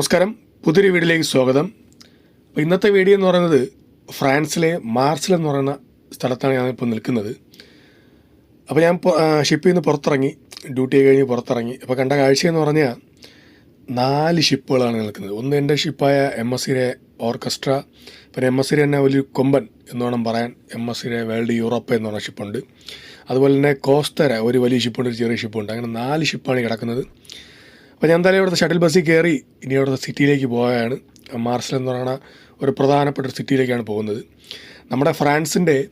നമസ്കാരം. പുതിയൊരു വീഡിയോയിലേക്ക് സ്വാഗതം. അപ്പോൾ ഇന്നത്തെ വീഡിയോ എന്ന് പറയുന്നത് ഫ്രാൻസിലെ മാർസിൽ എന്ന് പറയുന്ന സ്ഥലത്താണ് ഞാനിപ്പോൾ നിൽക്കുന്നത്. അപ്പോൾ ഞാൻ ഷിപ്പിൽ നിന്ന് പുറത്തിറങ്ങി ഡ്യൂട്ടി കഴിഞ്ഞ് പുറത്തിറങ്ങി. അപ്പോൾ കണ്ട കാഴ്ച എന്ന് പറഞ്ഞാൽ നാല് ഷിപ്പുകളാണ് നിൽക്കുന്നത്. ഒന്ന് എന്റെ ഷിപ്പായ എം എസ് സിയുടെ ഓർക്കസ്ട്ര പിന്നെ എം എസ് സിയുടെ തന്നെ വലിയ കൊമ്പൻ എന്ന് വേണം പറയാൻ. എം എസ് സിയുടെ വേൾഡ് യൂറോപ്പ് എന്ന് പറഞ്ഞ ഷിപ്പുണ്ട്. അതുപോലെ തന്നെ കോസ്തര ഒരു വലിയ ഷിപ്പുണ്ട് ഒരു ചെറിയ ഷിപ്പുണ്ട്. അങ്ങനെ നാല് ഷിപ്പാണ് കിടക്കുന്നത്. അപ്പോൾ ഞാൻ എന്തായാലും ഇവിടുത്തെ ഷട്ടിൽ ബസ്സിൽ കയറി ഇനി ഇവിടുത്തെ സിറ്റിയിലേക്ക് പോവുകയാണ്. മാർസൽ എന്ന് പറയുന്ന ഒരു പ്രധാനപ്പെട്ട സിറ്റിയിലേക്കാണ് പോകുന്നത്. നമ്മുടെ ഫ്രാൻസിന്റെ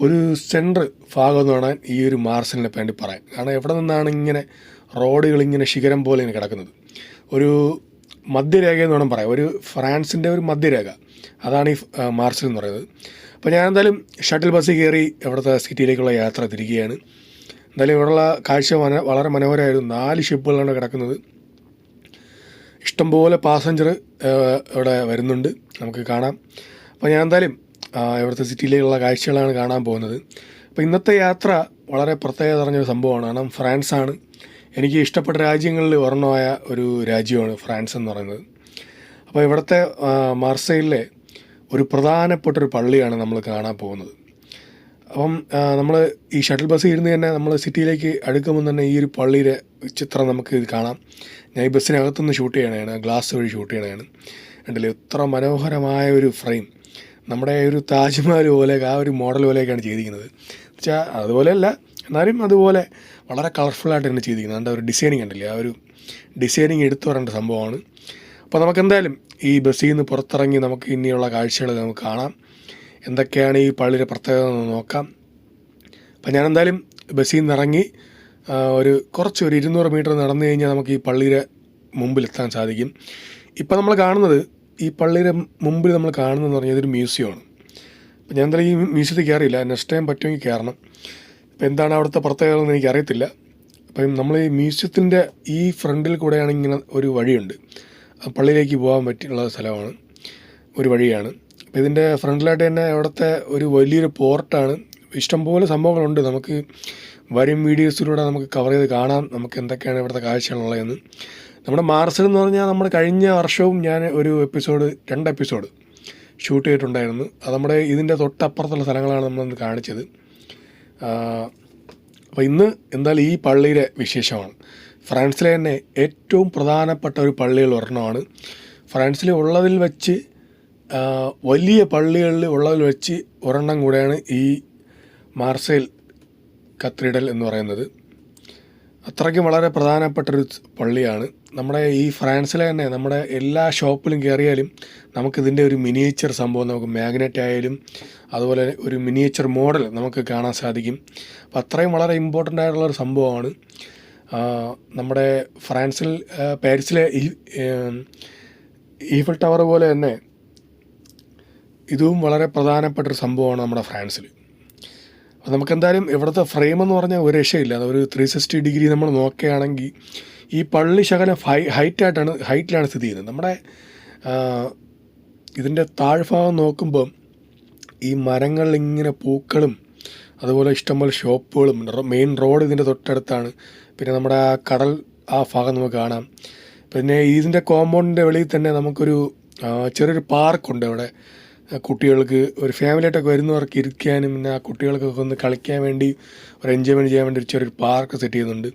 ഒരു സെൻട്രൽ ഭാഗം എന്ന് പറഞ്ഞാൽ ഈ ഒരു മാർസലിനെ വേണ്ടി പറയാം. കാരണം എവിടെ നിന്നാണ് ഇങ്ങനെ റോഡുകൾ ഇങ്ങനെ ശിഖരം പോലെ ഇങ്ങനെ കിടക്കുന്നത്? ഒരു മധ്യരേഖ എന്ന് വേണം പറയാം. ഒരു ഫ്രാൻസിന്റെ ഒരു മധ്യരേഖ. അതാണ് ഈ മാർസൽ എന്ന് പറയുന്നത്. അപ്പോൾ ഞാൻ എന്തായാലും ഷട്ടിൽ ബസ്സിൽ കയറി ഇവിടുത്തെ സിറ്റിയിലേക്കുള്ള യാത്ര തിരിക്കുകയാണ് എന്തായാലും ഇവിടെയുള്ള കാഴ്ച വളരെ മനോഹരമായിരുന്നു നാല് ഷിപ്പുകളാണ് കിടക്കുന്നത്. ഇഷ്ടംപോലെ പാസഞ്ചർ ഇവിടെ വരുന്നുണ്ട്. നമുക്ക് കാണാം. അപ്പോൾ ഞാൻ എന്തായാലും ഇവിടുത്തെ സിറ്റിയിലേക്കുള്ള കാഴ്ചകളാണ് കാണാൻ പോകുന്നത്. അപ്പോൾ ഇന്നത്തെ യാത്ര വളരെ പ്രത്യേകത നിറഞ്ഞൊരു സംഭവമാണ്. കാരണം ഫ്രാൻസാണ് എനിക്ക് ഇഷ്ടപ്പെട്ട രാജ്യങ്ങളിൽ ഒരെണ്ണമായ ഒരു രാജ്യമാണ് ഫ്രാൻസ് എന്ന് പറയുന്നത്. അപ്പോൾ ഇവിടുത്തെ മാർസയിലെ ഒരു പ്രധാനപ്പെട്ട ഒരു പള്ളിയാണ് നമ്മൾ കാണാൻ പോകുന്നത്. അപ്പം നമ്മൾ ഈ ഷട്ടിൽ ബസ്സിൽ ഇരുന്ന് തന്നെ നമ്മൾ സിറ്റിയിലേക്ക് അടുക്കുമ്പോൾ തന്നെ ഈ ഒരു പള്ളിയുടെ ചിത്രം നമുക്ക് ഇത് കാണാം. ഞാൻ ഈ ബസ്സിനകത്തുനിന്ന് ഷൂട്ട് ചെയ്യണതാണ് ഗ്ലാസ് വഴി ഷൂട്ട് ചെയ്യണതാണ്. കണ്ടില്ലേ? എത്ര മനോഹരമായ ഒരു ഫ്രെയിം നമ്മുടെ ഒരു താജ്മഹൽ പോലെ ആ ഒരു മോഡൽ പോലെയൊക്കെയാണ് ചെയ്തിരിക്കുന്നത്. വെച്ചാൽ അതുപോലെയല്ല എന്നാലും അതുപോലെ വളരെ കളർഫുള്ളായിട്ട് തന്നെ ചെയ്തിരിക്കുന്നത്. അതിന്റെ ഒരു ഡിസൈനിങ് ഉണ്ടല്ലേ ആ ഒരു ഡിസൈനിങ് എടുത്തു പറയേണ്ട സംഭവമാണ്. അപ്പോൾ നമുക്ക് എന്തായാലും ഈ ബസ്സിൽ നിന്ന് പുറത്തിറങ്ങി നമുക്ക് ഇനിയുള്ള കാഴ്ചകൾ നമുക്ക് കാണാം. എന്തൊക്കെയാണ് ഈ പള്ളിയുടെ പ്രത്യേകത എന്ന് നോക്കാം. അപ്പം ഞാൻ എന്തായാലും ബസ്സിൽ നിന്ന് ഇറങ്ങി ഒരു കുറച്ച് ഒരു ഇരുന്നൂറ് മീറ്റർ നടന്നു കഴിഞ്ഞാൽ നമുക്ക് ഈ പള്ളിയുടെ മുമ്പിലെത്താൻ സാധിക്കും. ഇപ്പം നമ്മൾ കാണുന്നത് ഈ പള്ളിയുടെ മുമ്പിൽ നമ്മൾ കാണുന്നതെന്ന് പറഞ്ഞാൽ ഇതൊരു മ്യൂസിയമാണ്. അപ്പം ഞാൻ എന്തായാലും ഈ മ്യൂസിയത്തിൽ കയറിയില്ല. നെക്സ്റ്റ് ടൈം പറ്റുമെങ്കിൽ കയറണം. അപ്പം എന്താണ് അവിടുത്തെ പ്രത്യേകത എന്ന് എനിക്കറിയത്തില്ല. അപ്പം നമ്മൾ ഈ മ്യൂസിയത്തിന്റെ ഈ ഫ്രണ്ടിൽ കൂടെയാണ് ഇങ്ങനെ ഒരു വഴിയുണ്ട്. പള്ളിയിലേക്ക് പോകാൻ പറ്റിയുള്ള സ്ഥലമാണ്. ഒരു വഴിയാണ്. ഇതിന്റെ ഫ്രണ്ടിലായിട്ട് തന്നെ അവിടുത്തെ ഒരു വലിയൊരു പോർട്ടാണ്. ഇഷ്ടംപോലെ സംഭവങ്ങളുണ്ട്. നമുക്ക് വരും വീഡിയോസിലൂടെ നമുക്ക് കവർ ചെയ്ത് കാണാം. നമുക്ക് എന്തൊക്കെയാണ് ഇവിടുത്തെ കാഴ്ചകളുള്ളതെന്ന്. നമ്മുടെ മാർസിൽ എന്ന് പറഞ്ഞാൽ നമ്മൾ കഴിഞ്ഞ വർഷവും ഞാൻ ഒരു എപ്പിസോഡ് രണ്ട് എപ്പിസോഡ് ഷൂട്ട് ചെയ്തിട്ടുണ്ടായിരുന്നു. അത് നമ്മുടെ ഇതിന്റെ തൊട്ടപ്പുറത്തുള്ള സ്ഥലങ്ങളാണ് നമ്മൾ കാണിച്ചത്. അപ്പോൾ ഇന്ന് എന്തായാലും ഈ പള്ളിയുടെ വിശേഷമാണ്. ഫ്രാൻസിലെ തന്നെ ഏറ്റവും പ്രധാനപ്പെട്ട ഒരു പള്ളികൾ ഒരെണ്ണമാണ്. ഫ്രാൻസിൽ ഉള്ളതിൽ വെച്ച് വലിയ പള്ളികളിൽ ഉള്ളതിൽ വെച്ച് ഒരെണ്ണം കൂടെയാണ് ഈ മാർസൈൽ കത്തീഡ്രൽ എന്ന് പറയുന്നത്. അത്രയ്ക്കും വളരെ പ്രധാനപ്പെട്ടൊരു പള്ളിയാണ്. നമ്മുടെ ഈ ഫ്രാൻസിലെ തന്നെ നമ്മുടെ എല്ലാ ഷോപ്പിലും കയറിയാലും നമുക്കിതിന്റെ ഒരു മിനിയേച്ചർ സംഭവം നമുക്ക് മാഗ്നറ്റ് ആയാലും അതുപോലെ ഒരു മിനിയേച്ചർ മോഡൽ നമുക്ക് കാണാൻ സാധിക്കും. അപ്പോൾ അത്രയും വളരെ ഇമ്പോർട്ടന്റ് ആയിട്ടുള്ളൊരു സംഭവമാണ്. നമ്മുടെ ഫ്രാൻസിൽ പാരീസിലെ ഈ ഏം, ടവർ പോലെ തന്നെ ഇതും വളരെ പ്രധാനപ്പെട്ട ഒരു സംഭവമാണ് നമ്മുടെ ഫ്രാൻസിൽ. അപ്പോൾ നമുക്കെന്തായാലും ഇവിടുത്തെ ഫ്രെയിം എന്ന് പറഞ്ഞാൽ ഒരു രക്ഷയില്ല. ഒരു ത്രീ സിക്സ്റ്റി ഡിഗ്രി നമ്മൾ നോക്കുകയാണെങ്കിൽ ഈ പള്ളി ശകലം ഹൈ ഹൈറ്റായിട്ടാണ് ഹൈറ്റിലാണ് സ്ഥിതി ചെയ്യുന്നത്. നമ്മുടെ ഇതിന്റെ താഴ്ഭാഗം നോക്കുമ്പം ഈ മരങ്ങളിങ്ങനെ പൂക്കളും അതുപോലെ ഇഷ്ടംപോലെ ഷോപ്പുകളും മെയിൻ റോഡ് ഇതിന്റെ തൊട്ടടുത്താണ്. പിന്നെ നമ്മുടെ ആ കടൽ ആ ഭാഗം നമുക്ക് കാണാം. പിന്നെ ഇതിന്റെ കോമ്പൗണ്ടിന്റെ വെളിയിൽ തന്നെ നമുക്കൊരു ചെറിയൊരു പാർക്കുണ്ട് അവിടെ. ആ, കുട്ടികൾക്ക് ഒരു ഫാമിലിയായിട്ടൊക്കെ വരുന്നവർക്ക് ഇരിക്കാനും പിന്നെ ആ കുട്ടികൾക്കൊക്കെ ഒന്ന് കളിക്കാൻ വേണ്ടി ഒരു എൻജോയ്മെന്റ് ചെയ്യാൻ വേണ്ടി ഒരു ചെറിയൊരു പാർക്ക് സെറ്റ് ചെയ്യുന്നുണ്ട്.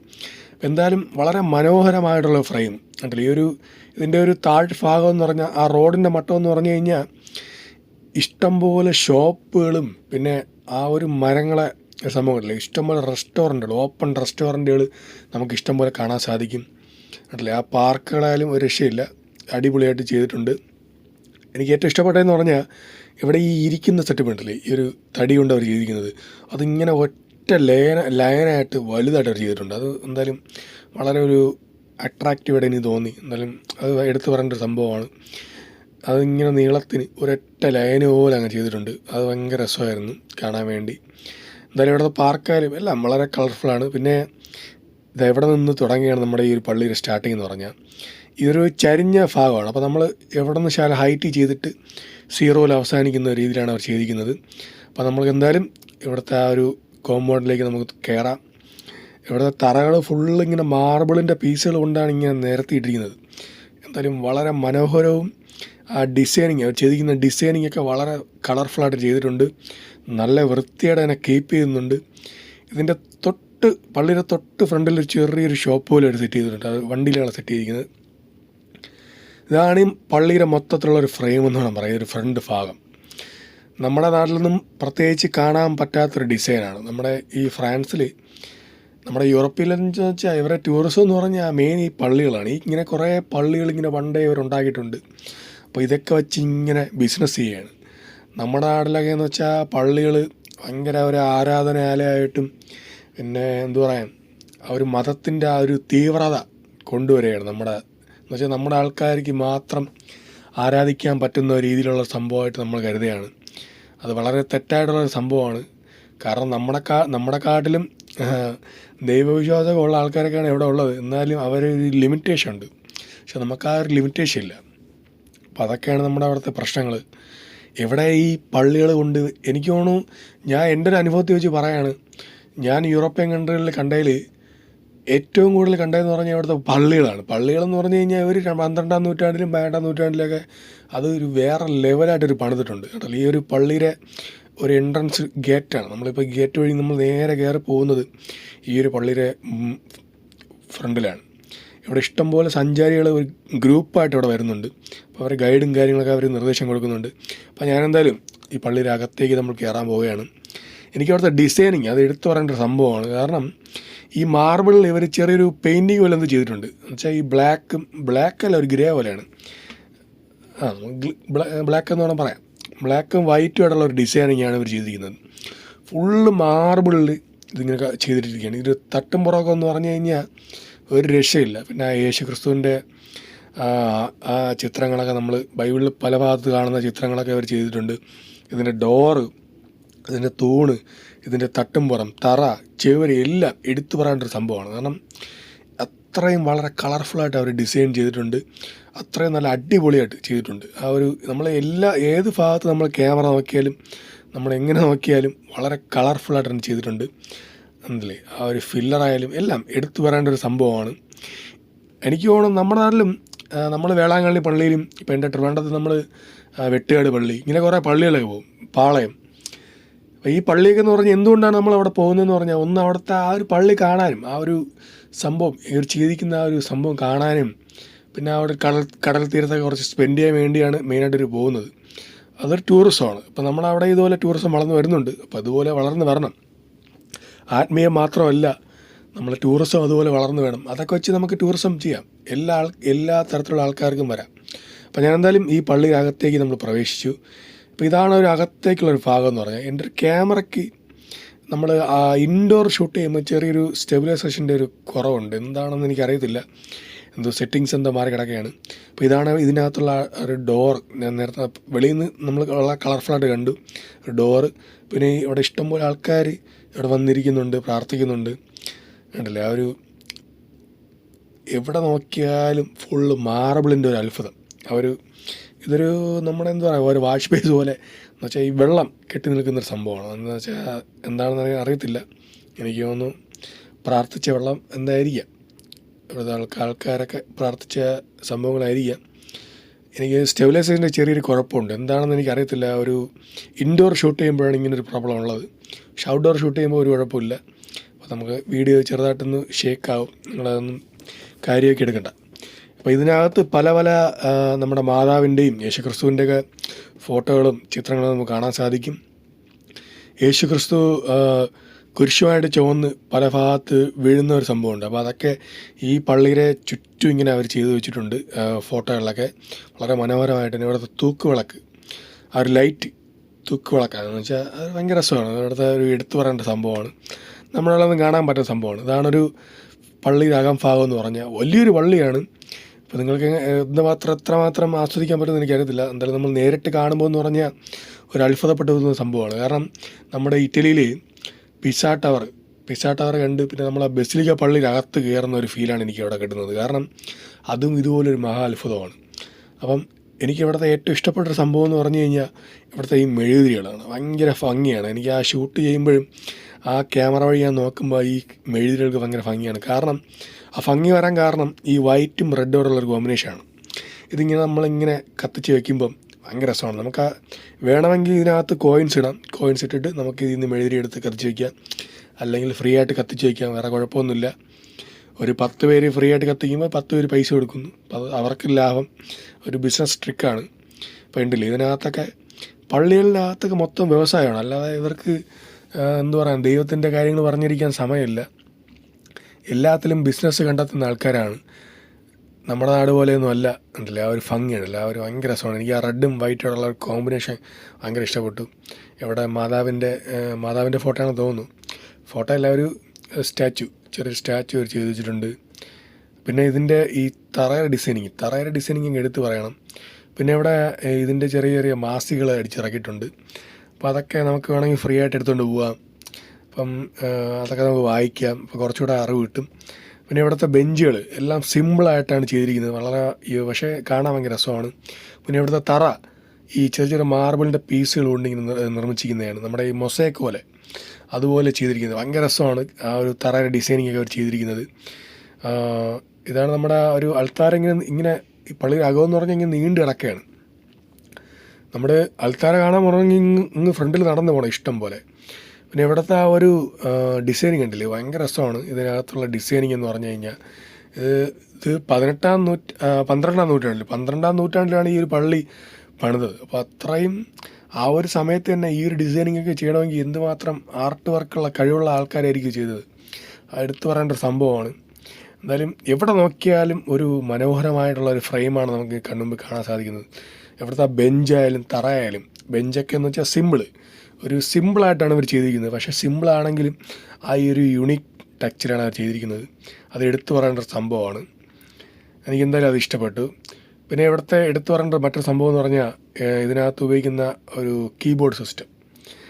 എന്തായാലും വളരെ മനോഹരമായിട്ടുള്ള ഫ്രെയിം. കണ്ടില്ലേ? ഈ ഒരു ഇതിന്റെ ഒരു താഴ് ഭാഗം എന്ന് പറഞ്ഞാൽ ആ റോഡിന്റെ മട്ടം എന്ന് പറഞ്ഞു കഴിഞ്ഞാൽ ഇഷ്ടംപോലെ ഷോപ്പുകളും പിന്നെ ആ ഒരു മരങ്ങളെ സംഭവമില്ലേ ഇഷ്ടംപോലെ റെസ്റ്റോറന്റുകൾ ഓപ്പൺ റെസ്റ്റോറന്റുകൾ നമുക്ക് ഇഷ്ടംപോലെ കാണാൻ സാധിക്കും. അല്ലേ ആ പാർക്കുകളായാലും ഒരു രക്ഷയില്ല. അടിപൊളിയായിട്ട് ചെയ്തിട്ടുണ്ട്. എനിക്ക് ഏറ്റവും ഇഷ്ടപ്പെട്ടതെന്ന് പറഞ്ഞാൽ ഇവിടെ ഈ ഇരിക്കുന്ന സെറ്റപ്പ് ഈ ഒരു തടി കൊണ്ട് അവർ ചെയ്തിരിക്കുന്നത് അതിങ്ങനെ ഒറ്റ ലയന ലയനായിട്ട് വലുതായിട്ട് അവർ ചെയ്തിട്ടുണ്ട്. അത് എന്തായാലും വളരെ ഒരു അട്രാക്റ്റീവായിട്ട് എനിക്ക് തോന്നി. എന്തായാലും അത് എടുത്തു പറയേണ്ട ഒരു സംഭവമാണ്. അതിങ്ങനെ നീളത്തിന് ഒരൊറ്റ ലൈന് പോലെ അങ്ങനെ ചെയ്തിട്ടുണ്ട്. അത് ഭയങ്കര രസമായിരുന്നു കാണാൻ വേണ്ടി. എന്തായാലും ഇവിടുത്തെ പാർക്കായാലും എല്ലാം വളരെ കളർഫുള്ളാണ് പിന്നെ ഇത് എവിടെ നിന്ന് തുടങ്ങിയാണ് നമ്മുടെ ഈ ഒരു പള്ളിയുടെ സ്റ്റാർട്ടിങ് എന്ന് പറഞ്ഞാൽ ഇതൊരു ചരിഞ്ഞ ഭാഗമാണ്. അപ്പോൾ നമ്മൾ എവിടെ നിന്ന് ശാല ഹൈറ്റ് ചെയ്തിട്ട് സീറോയിൽ അവസാനിക്കുന്ന രീതിയിലാണ് അവർ ചെയ്തിരിക്കുന്നത്. അപ്പോൾ നമ്മൾക്ക് എന്തായാലും ഇവിടുത്തെ ആ ഒരു കോമ്പൗണ്ടിലേക്ക് നമുക്ക് കയറാം ഇവിടുത്തെ തറകൾ ഫുള്ള് ഇങ്ങനെ മാർബിളിന്റെ പീസുകൾ കൊണ്ടാണ് ഇങ്ങനെ നിരത്തിയിട്ടിരിക്കുന്നത്. എന്തായാലും വളരെ മനോഹരവും ആ ഡിസൈനിങ് അവർ ചെയ്തിരിക്കുന്ന ഡിസൈനിങ് ഒക്കെ വളരെ കളർഫുള്ളായിട്ട് ചെയ്തിട്ടുണ്ട്. നല്ല വൃത്തിയോടെ തന്നെ കീപ്പ് ചെയ്യുന്നുണ്ട്. ഇതിന്റെ തൊട്ട് പള്ളിയുടെ തൊട്ട് ഫ്രണ്ടിൽ ഒരു ചെറിയൊരു ഷോപ്പ് പോലെ ഒരു സെറ്റ് ചെയ്തിട്ടുണ്ട്. അത് വണ്ടിയിലാണ് സെറ്റ് ചെയ്തിരിക്കുന്നത്. ഇതാണ് ഈ പള്ളിയുടെ മൊത്തത്തിലുള്ള ഒരു ഫ്രെയിം എന്ന് വേണം പറയാം ഒരു ഫ്രണ്ട് ഭാഗം. നമ്മുടെ നാട്ടിലൊന്നും പ്രത്യേകിച്ച് കാണാൻ പറ്റാത്തൊരു ഡിസൈനാണ് നമ്മുടെ ഈ ഫ്രാൻസിൽ നമ്മുടെ യൂറോപ്പിലെന്ന് വെച്ചാൽ ഇവരെ ടൂറിസം എന്ന് പറഞ്ഞാൽ മെയിൻ ഈ പള്ളികളാണ്. ഈ ഇങ്ങനെ കുറേ പള്ളികൾ ഇങ്ങനെ പണ്ടേ ഇവർ ഉണ്ടാക്കിയിട്ടുണ്ട്. അപ്പോൾ ഇതൊക്കെ വെച്ച് ഇങ്ങനെ ബിസിനസ് ചെയ്യുകയാണ് നമ്മുടെ നാട്ടിലൊക്കെ എന്ന് വെച്ചാൽ പള്ളികൾ ഭയങ്കര ഒരു ആരാധനാലയമായിട്ടും പിന്നെ എന്തു പറയാൻ ആ ഒരു മതത്തിന്റെ ആ ഒരു തീവ്രത കൊണ്ടുവരികയാണ് നമ്മുടെ വെച്ചാൽ നമ്മുടെ ആൾക്കാർക്ക് മാത്രം ആരാധിക്കാൻ പറ്റുന്ന രീതിയിലുള്ള സംഭവമായിട്ട് നമ്മൾ കരുതുകയാണ്. അത് വളരെ തെറ്റായിട്ടുള്ളൊരു സംഭവമാണ്. കാരണം നമ്മുടെ കാ നമ്മുടെ കാട്ടിലും ദൈവവിശ്വാസമൊക്കെ ഉള്ള ആൾക്കാരൊക്കെയാണ് ഇവിടെ ഉള്ളത്. എന്നാലും അവരൊരു ലിമിറ്റേഷൻ ഉണ്ട്. പക്ഷെ നമുക്ക് ആ ഒരു ലിമിറ്റേഷൻ ഇല്ല. അപ്പോൾ അതൊക്കെയാണ് നമ്മുടെ അവിടുത്തെ പ്രശ്നങ്ങൾ എവിടെ ഈ പള്ളികൾ കൊണ്ട് എനിക്ക് തോന്നുന്നു ഞാൻ എന്റെ ഒരു അനുഭവത്തിൽ വെച്ച് പറയാണ്. ഞാൻ യൂറോപ്യൻ കൺട്രികളിൽ കണ്ടതിൽ ഏറ്റവും കൂടുതൽ കണ്ടതെന്ന് പറഞ്ഞാൽ ഇവിടുത്തെ പള്ളികളാണ്. പള്ളികളെന്ന് പറഞ്ഞു കഴിഞ്ഞാൽ ര- പന്ത്രണ്ടാം നൂറ്റാണ്ടിലും പതിനെട്ടാം നൂറ്റാണ്ടിലൊക്കെ അത് ഒരു വേറെ ലെവലായിട്ടൊരു പണിതിട്ടുണ്ട് കേട്ടോ. ഈ ഒരു പള്ളിയുടെ ഒരു എൻട്രൻസ് ഗേറ്റാണ് നമ്മളിപ്പോൾ ഗേറ്റ് വഴി നമ്മൾ നേരെ കയറി പോകുന്നത് ഈ ഒരു പള്ളിയുടെ ഫ്രണ്ടിലാണ്. ഇവിടെ ഇഷ്ടംപോലെ സഞ്ചാരികൾ ഒരു ഗ്രൂപ്പായിട്ട് ഇവിടെ വരുന്നുണ്ട്. അപ്പോൾ അവർ ഗൈഡും കാര്യങ്ങളൊക്കെ അവർ നിർദ്ദേശം കൊടുക്കുന്നുണ്ട്. അപ്പോൾ ഞാനെന്തായാലും ഈ പള്ളിയുടെ അകത്തേക്ക് നമ്മൾ കയറാൻ പോവുകയാണ്. എനിക്ക് അവിടുത്തെ ഡിസൈനിങ് അത് എടുത്തു പറയേണ്ട ഒരു സംഭവമാണ്. കാരണം ഈ മാർബിളിൽ ഇവർ ചെറിയൊരു പെയിന്റിങ് പോലെ എന്ത് ചെയ്തിട്ടുണ്ട്. എന്നുവെച്ചാൽ ഈ ബ്ലാക്ക് ബ്ലാക്ക് അല്ല ഒരു ഗ്രേ പോലെയാണ്. ആ ബ്ലാക്ക് എന്ന് വേണം പറയാം. ബ്ലാക്കും വൈറ്റും ആയിട്ടുള്ള ഒരു ഡിസൈനിങ്ങാണ് ഇവർ ചെയ്തിരിക്കുന്നത്. ഫുള്ള് മാർബിളിൽ ഇതിങ്ങനെ ചെയ്തിട്ടിരിക്കുകയാണ്. ഇത് തട്ടും പുറമൊക്കെ എന്ന് പറഞ്ഞു കഴിഞ്ഞാൽ ഒരു രക്ഷയില്ല. പിന്നെ യേശു ക്രിസ്തുവിന്റെ ആ ചിത്രങ്ങളൊക്കെ നമ്മൾ ബൈബിളിൽ പല ഭാഗത്ത് കാണുന്ന ചിത്രങ്ങളൊക്കെ അവർ ചെയ്തിട്ടുണ്ട്. ഇതിന്റെ ഡോറ് ഇതിന്റെ തൂണ് ഇതിന്റെ തട്ടുംപുറം തറ ചെവര് എല്ലാം എടുത്തു പറയേണ്ട ഒരു സംഭവമാണ്. കാരണം അത്രയും വളരെ കളർഫുള്ളായിട്ട് അവർ ഡിസൈൻ ചെയ്തിട്ടുണ്ട്. അത്രയും നല്ല അടിപൊളിയായിട്ട് ചെയ്തിട്ടുണ്ട്. ആ ഒരു നമ്മൾ എല്ലാ ഏത് ഭാഗത്ത് നമ്മൾ ക്യാമറ നോക്കിയാലും നമ്മൾ എങ്ങനെ നോക്കിയാലും വളരെ കളർഫുള്ളായിട്ട് തന്നെ ചെയ്തിട്ടുണ്ട്. എന്തല്ലേ ആ ഒരു ഫില്ലറായാലും എല്ലാം എടുത്തു പറയേണ്ട ഒരു സംഭവമാണ്. എനിക്ക് തോന്നുന്നു നമ്മുടെ നാട്ടിലും നമ്മൾ വേളാങ്കണ്ണി പള്ളിയിലും ഇപ്പം എന്റെ ട്രിവാൻഡ്രത്ത് നമ്മൾ വെട്ടുകാട് പള്ളി ഇങ്ങനെ കുറേ പള്ളികളൊക്കെ പോകും. പാളയം ഈ പള്ളിയൊക്കെ എന്ന് പറഞ്ഞാൽ എന്തുകൊണ്ടാണ് നമ്മൾ അവിടെ പോകുന്നതെന്ന് പറഞ്ഞാൽ ഒന്ന് അവിടുത്തെ ആ ഒരു പള്ളി കാണാനും ആ ഒരു സംഭവം ഒരു ചെയ്തിരിക്കുന്ന ആ ഒരു സംഭവം കാണാനും പിന്നെ അവിടെ കടൽ കടൽ തീരത്തൊക്കെ കുറച്ച് സ്പെൻഡ് ചെയ്യാൻ വേണ്ടിയാണ് മെയിനായിട്ട് ഇവർ പോകുന്നത്. അതൊരു ടൂറിസമാണ് അപ്പോൾ നമ്മളവിടെ ഇതുപോലെ ടൂറിസം വളർന്നു വരുന്നുണ്ട്. അപ്പോൾ അതുപോലെ വളർന്നു വരണം. ആത്മീയം മാത്രമല്ല നമ്മൾ ടൂറിസം അതുപോലെ വളർന്നു വേണം. അതൊക്കെ വെച്ച് നമുക്ക് ടൂറിസം ചെയ്യാം. എല്ലാ ആൾ എല്ലാ തരത്തിലുള്ള ആൾക്കാർക്കും വരാം. അപ്പോൾ ഞാൻ എന്തായാലും ഈ പള്ളിയിലകത്തേക്ക് നമ്മൾ പ്രവേശിച്ചു. അപ്പോൾ ഇതാണ് ഒരു അകത്തേക്കുള്ളൊരു ഭാഗം എന്ന് പറഞ്ഞാൽ എന്റെ ഒരു ക്യാമറയ്ക്ക് നമ്മൾ ഇൻഡോർ ഷൂട്ട് ചെയ്യുമ്പോൾ ചെറിയൊരു സ്റ്റെബിലൈസേഷന്റെ ഒരു കുറവുണ്ട്. എന്താണെന്ന് എനിക്കറിയത്തില്ല. എന്തോ സെറ്റിങ്സ് എന്തോ മാറി കിടക്കുകയാണ് അപ്പോൾ ഇതാണ് ഇതിനകത്തുള്ള ഒരു ഡോർ ഞാൻ നേരത്തെ വെളിയിൽ നിന്ന് നമ്മൾ കളർഫുള്ളായിട്ട് കണ്ടു. ഒരു ഡോറ് പിന്നെ ഇവിടെ ഇഷ്ടംപോലെ ആൾക്കാർ ഇവിടെ വന്നിരിക്കുന്നുണ്ട് പ്രാർത്ഥിക്കുന്നുണ്ട്. കണ്ടില്ലേ? ആ ഒരു എവിടെ നോക്കിയാലും ഫുള്ള് മാർബിളിന്റെ ഒരു അത്ഭുതം. ആ ഒരു ഇതൊരു നമ്മുടെ എന്താ പറയുക ഒരു വാഷ് ബേസ് പോലെ. എന്ന് വെച്ചാൽ ഈ വെള്ളം കെട്ടി നിൽക്കുന്നൊരു സംഭവമാണ്. എന്ന് വെച്ചാൽ എന്താണെന്ന് അറിയത്തില്ല. എനിക്ക് തോന്നുന്നു പ്രാർത്ഥിച്ച വെള്ളം എന്തായിരിക്കാം? ഇവിടുത്തെ ആൾക്കാർ ആൾക്കാരൊക്കെ പ്രാർത്ഥിച്ച സംഭവങ്ങളായിരിക്കാം. എനിക്ക് സ്റ്റെബിലൈസേഷന്റെ ചെറിയൊരു കുഴപ്പമുണ്ട്. എന്താണെന്ന് എനിക്കറിയത്തില്ല. ഒരു ഇൻഡോർ ഷൂട്ട് ചെയ്യുമ്പോഴാണ് ഇങ്ങനൊരു പ്രോബ്ലം ഉള്ളത്. പക്ഷെ ഔട്ട്ഡോർ ഷൂട്ട് ചെയ്യുമ്പോൾ ഒരു കുഴപ്പമില്ല. അപ്പോൾ നമുക്ക് വീഡിയോ ചെറുതായിട്ടൊന്ന് ഷേക്കാവും നിങ്ങളതൊന്നും കാര്യമൊക്കെ എടുക്കണ്ട. അപ്പോൾ ഇതിനകത്ത് പല പല നമ്മുടെ മാതാവിന്റെയും യേശുക്രിസ്തുവിന്റെയൊക്കെ ഫോട്ടോകളും ചിത്രങ്ങളും നമുക്ക് കാണാൻ സാധിക്കും. യേശുക്രിസ്തു കുരിശുമായിട്ട് ചുവന്ന് പല ഭാഗത്ത് വീഴുന്ന ഒരു സംഭവമുണ്ട്. അപ്പോൾ അതൊക്കെ ഈ പള്ളിയിലെ ചുറ്റും ഇങ്ങനെ അവർ ചെയ്തു വെച്ചിട്ടുണ്ട് ഫോട്ടോകളിലൊക്കെ. വളരെ മനോഹരമായിട്ട് തന്നെ. ഇവിടുത്തെ തൂക്കുവിളക്ക് ആ ഒരു ലൈറ്റ് തൂക്കുവിളക്കാണ് എന്ന് വെച്ചാൽ അത് ഭയങ്കര രസമാണ്. ഇവിടുത്തെ ഒരു എടുത്തു പറയേണ്ട സംഭവമാണ്. നമ്മളൊന്നും കാണാൻ പറ്റുന്ന സംഭവമാണ്. ഇതാണൊരു പള്ളിയുടെ ഭാഗം എന്ന് പറഞ്ഞാൽ വലിയൊരു പള്ളിയാണ്. അപ്പോൾ നിങ്ങൾക്ക് എന്തുമാത്രം എത്രമാത്രം ആസ്വദിക്കാൻ പറ്റുമെന്ന് എനിക്കറിയത്തില്ല. എന്തായാലും നമ്മൾ നേരിട്ട് കാണുമ്പോൾ എന്ന് പറഞ്ഞാൽ ഒരു അത്ഭുതപ്പെട്ട ഒരു സംഭവമാണ്. കാരണം നമ്മുടെ ഇറ്റലിയിൽ പിസ ടവർ പിസ ടവർ കണ്ട് പിന്നെ നമ്മൾ ആ ബസിലിക്ക പള്ളിയിലകത്ത് കയറുന്ന ഒരു ഫീലാണ് എനിക്ക് അവിടെ കിട്ടുന്നത്. കാരണം അതും ഇതുപോലൊരു മഹാ അത്ഭുതമാണ്. അപ്പം എനിക്ക് ഇവിടുത്തെ ഏറ്റവും ഇഷ്ടപ്പെട്ടൊരു സംഭവം എന്ന് പറഞ്ഞു കഴിഞ്ഞാൽ ഇവിടുത്തെ ഈ മെഴുതിരികളാണ് ഭയങ്കര ഭംഗിയാണ്. എനിക്ക് ആ ഷൂട്ട് ചെയ്യുമ്പോഴും ആ ക്യാമറ വഴി ഞാൻ നോക്കുമ്പോൾ ഈ മെഴുതിരികൾക്ക് ഭയങ്കര ഭംഗിയാണ്. കാരണം ആ ഭംഗി വരാൻ കാരണം ഈ വൈറ്റും റെഡും ഉള്ളൊരു കോമ്പിനേഷനാണ് ഇതിങ്ങനെ നമ്മളിങ്ങനെ കത്തിച്ച് വയ്ക്കുമ്പം ഭയങ്കര രസമാണ്. നമുക്ക് ആ വേണമെങ്കിൽ ഇതിനകത്ത് കോയിൻസ് ഇടാം. കോയിൻസ് ഇട്ടിട്ട് നമുക്ക് ഇതിൽ നിന്ന് മെഴുതിരി എടുത്ത് കത്തിച്ച് വയ്ക്കാം അല്ലെങ്കിൽ ഫ്രീ ആയിട്ട് കത്തിച്ച് വയ്ക്കാം വേറെ കുഴപ്പമൊന്നുമില്ല. ഒരു പത്ത് പേര് ഫ്രീ ആയിട്ട് കത്തിക്കുമ്പോൾ പത്ത് പേര് പൈസ കൊടുക്കുന്നു. അവർക്ക് ലാഭം. ഒരു ബിസിനസ് ട്രിക്കാണ് അപ്പോൾ ഉണ്ടല്ലോ? ഇതിനകത്തൊക്കെ പള്ളികളിനകത്തൊക്കെ മൊത്തം വ്യവസായമാണ്. അല്ലാതെ ഇവർക്ക് എന്തു പറയാ ദൈവത്തിന്റെ കാര്യങ്ങൾ പറഞ്ഞിരിക്കാൻ സമയമില്ല. എല്ലാത്തിലും ബിസിനസ് കണ്ടെത്തുന്ന ആൾക്കാരാണ്. നമ്മുടെ നാട് പോലെയൊന്നും അല്ല ഉണ്ടല്ലേ ആ ഒരു ഭംഗിയുണ്ടല്ലോ ആ ഒരു ഭയങ്കര രസമാണ്. എനിക്ക് ആ റെഡും വൈറ്റുള്ള ഒരു കോമ്പിനേഷൻ ഭയങ്കര ഇഷ്ടപ്പെട്ടു. ഇവിടെ മാതാവിന്റെ മാതാവിന്റെ ഫോട്ടോ ആണെന്ന് തോന്നുന്നു. ഫോട്ടോ അല്ല ഒരു സ്റ്റാച്ചു ചെറിയൊരു സ്റ്റാച്ചു അവർ ചെയ്തു വെച്ചിട്ടുണ്ട്. പിന്നെ ഇതിന്റെ ഈ തറയുടെ ഡിസൈനിങ് തറയുടെ ഡിസൈനിങ് എടുത്ത് പറയണം. പിന്നെ ഇവിടെ ഇതിന്റെ ചെറിയ ചെറിയ മാസികൾ അടിച്ചിറക്കിയിട്ടുണ്ട്. അപ്പോൾ അതൊക്കെ നമുക്ക് വേണമെങ്കിൽ ഫ്രീ ആയിട്ട് എടുത്തുകൊണ്ട് പോവാം. അപ്പം അതൊക്കെ നമുക്ക് വായിക്കാം. അപ്പോൾ കുറച്ചുകൂടെ അറിവ് കിട്ടും. പിന്നെ ഇവിടുത്തെ ബെഞ്ചുകൾ എല്ലാം സിമ്പിളായിട്ടാണ് ചെയ്തിരിക്കുന്നത്. വളരെ പക്ഷേ കാണാൻ ഭയങ്കര രസമാണ്. പിന്നെ ഇവിടുത്തെ തറ ഈ ചെറിയ ചെറിയ മാർബിളിന്റെ പീസുകൾ കൊണ്ട് ഇങ്ങനെ നിർമ്മിച്ചിരിക്കുന്നതാണ്. നമ്മുടെ ഈ മൊസൈക്ക് പോലെ അതുപോലെ ചെയ്തിരിക്കുന്നത്. ഭയങ്കര രസമാണ് ആ ഒരു തറയുടെ ഡിസൈനിങ് ഒക്കെ അവർ ചെയ്തിരിക്കുന്നത്. ഇതാണ് നമ്മുടെ ഒരു അൾത്താര ഇങ്ങനെ പള്ളിയുടെ അകമെന്ന് പറഞ്ഞാൽ ഇങ്ങനെ നീണ്ടു കിടക്കുകയാണ് നമ്മുടെ അൾത്താര കാണാൻ പറഞ്ഞെങ്കിൽ ഇങ്ങ് ഫ്രണ്ടിൽ നടന്നു പോകണം ഇഷ്ടം പോലെ. പിന്നെ ഇവിടുത്തെ ആ ഒരു ഡിസൈനിങ് ഉണ്ടല്ലേ ഭയങ്കര രസമാണ് ഇതിനകത്തുള്ള ഡിസൈനിങ് എന്ന് പറഞ്ഞു കഴിഞ്ഞാൽ. ഇത് ഇത് പതിനെട്ടാം നൂറ്റ പന്ത്രണ്ടാം നൂറ്റാണ്ടിൽ പന്ത്രണ്ടാം നൂറ്റാണ്ടിലാണ് ഈ ഒരു പള്ളി പണിതത്. അപ്പോൾ അത്രയും ആ ഒരു സമയത്ത് തന്നെ ഈ ഒരു ഡിസൈനിങ് ഒക്കെ ചെയ്യണമെങ്കിൽ എന്തുമാത്രം ആർട്ട് വർക്കുള്ള കഴിവുള്ള ആൾക്കാരായിരിക്കും ചെയ്തത്. എടുത്തു പറയേണ്ട ഒരു സംഭവമാണ്. എന്തായാലും എവിടെ നോക്കിയാലും ഒരു മനോഹരമായിട്ടുള്ള ഒരു ഫ്രെയിമാണ് നമുക്ക് കണ്ണുമ്പ് കാണാൻ സാധിക്കുന്നത്. എവിടുത്തെ ബെഞ്ചായാലും തറയായാലും ബെഞ്ചൊക്കെ എന്ന് വെച്ചാൽ സിമ്പിൾ ഒരു സിമ്പിളായിട്ടാണ് ഇവർ ചെയ്തിരിക്കുന്നത്. പക്ഷേ സിമ്പിളാണെങ്കിലും ആ ഈ ഒരു യുണീക്ക് ടെക്സ്ചറാണ് അവർ ചെയ്തിരിക്കുന്നത്. അത് എടുത്തു പറയേണ്ട ഒരു സംഭവമാണ്. എനിക്ക് എന്തായാലും അത് ഇഷ്ടപ്പെട്ടു. പിന്നെ ഇവിടുത്തെ എടുത്തു പറയേണ്ട മറ്റൊരു സംഭവം എന്ന് പറഞ്ഞാൽ ഇതിനകത്ത് ഉപയോഗിക്കുന്ന ഒരു കീബോർഡ് സിസ്റ്റം